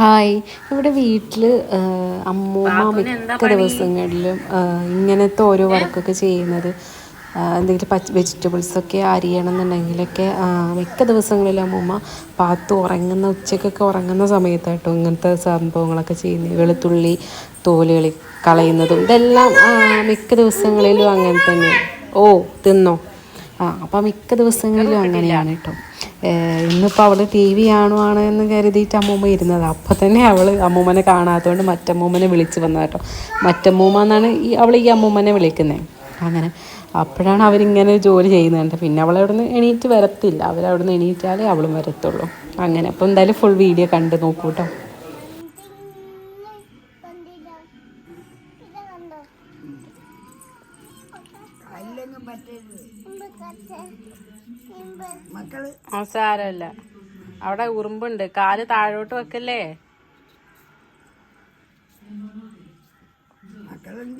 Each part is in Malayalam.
ഹായ്. ഇവിടെ വീട്ടിൽ അമ്മൂമ്മ മിക്ക ദിവസങ്ങളിലും ഇങ്ങനത്തെ ഓരോ വർക്കൊക്കെ ചെയ്യുന്നത്. എന്തെങ്കിലും പച്ച വെജിറ്റബിൾസൊക്കെ അരിയണം എന്നുണ്ടെങ്കിലൊക്കെ മിക്ക ദിവസങ്ങളിലും അമ്മൂമ്മ പാത്തു ഉറങ്ങുന്ന ഉച്ചക്കൊക്കെ ഉറങ്ങുന്ന സമയത്താട്ടോ ഇങ്ങനത്തെ സംഭവങ്ങളൊക്കെ ചെയ്യുന്നത്. വെളുത്തുള്ളി തോലുകളി കളയുന്നതും ഇതെല്ലാം മിക്ക ദിവസങ്ങളിലും അങ്ങനെ തന്നെ. ഓ തിന്നോ? ആ അപ്പം മിക്ക ദിവസങ്ങളിലും അങ്ങനെയാണ് കേട്ടോ. ഇന്നിപ്പോൾ അവൾ ടി വി കാണുവാണ് എന്ന് കരുതിയിട്ട് അമ്മൂമ്മ ഇരുന്നത്. അപ്പം തന്നെ അവൾ അമ്മൂമ്മനെ കാണാത്തതുകൊണ്ട് മറ്റമ്മൂമ്മനെ വിളിച്ച് വന്നത് കേട്ടോ. മറ്റമ്മൂമ്മ എന്നാണ് ഈ അവൾ ഈ അമ്മൂമ്മനെ വിളിക്കുന്നത് അങ്ങനെ അപ്പോഴാണ് അവരിങ്ങനെ ജോലി ചെയ്യുന്നുണ്ട് പിന്നെ അവൾ നിന്ന് എണീറ്റ് വരത്തില്ല. അവരവിടെ നിന്ന് എണീറ്റാലേ അവളും വരത്തുള്ളൂ. അങ്ങനെ. അപ്പോൾ എന്തായാലും ഫുൾ വീഡിയോ കണ്ട് നോക്കൂ കേട്ടോ. അല്ലെങ്കിൽ പറ്റരുത് മക്കൾ ആ സാരമല്ല അവിടെ ഉറുമ്പുണ്ട്. കാൽ താഴോട്ട് വെക്കല്ലേ?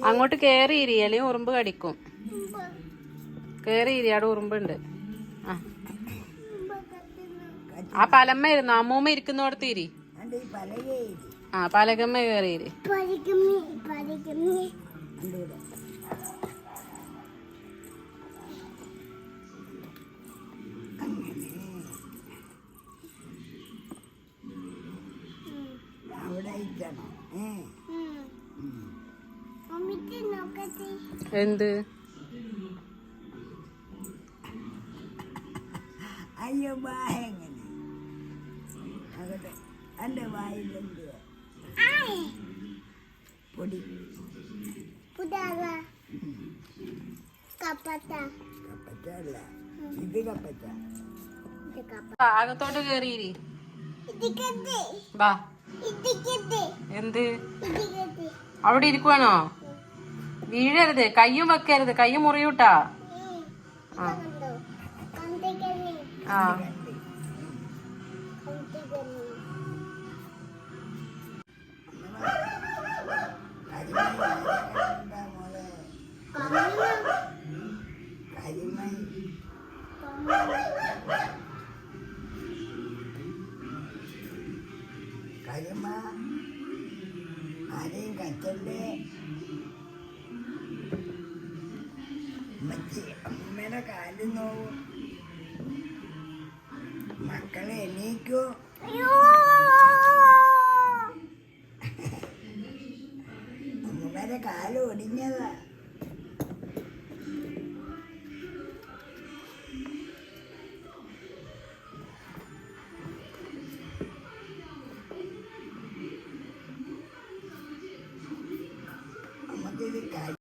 അങ്ങോട്ട് കേറി ഇരി അല്ലെങ്കിൽ ഉറുമ്പ് കടിക്കും. കേറി ഇരി അവിടെ ഉറുമ്പുണ്ട്. ആ. ആ പലമ്മ ഇരുന്നു? അമ്മൂമ്മ ഇരിക്കുന്നോടത്ത് ഇരി. ആ പലകമ്മ കേറി ഇരി എന്ത്? അയ്യോ വായ എങ്ങനെ? അവിടെ എന്റെ വായിലെന്ത് പൊടി. അകത്തോട്ട് കേറിയിരി. ഇരി വാ. എന്ത്? അവിടെ ഇരിക്കുവാണോ? വീഴരുത് കയ്യും വെക്കരുത് കയ്യും മുറിയൂട്ടാ. ആ. കരിമൈ ആരെയും കച്ചല്ലേ അമ്മച്ചി അമ്മയുടെ കാലും നോവും മക്കളെ എണീക്കോ. അമ്മയുടെ കാൽ ഒടിഞ്ഞതാ.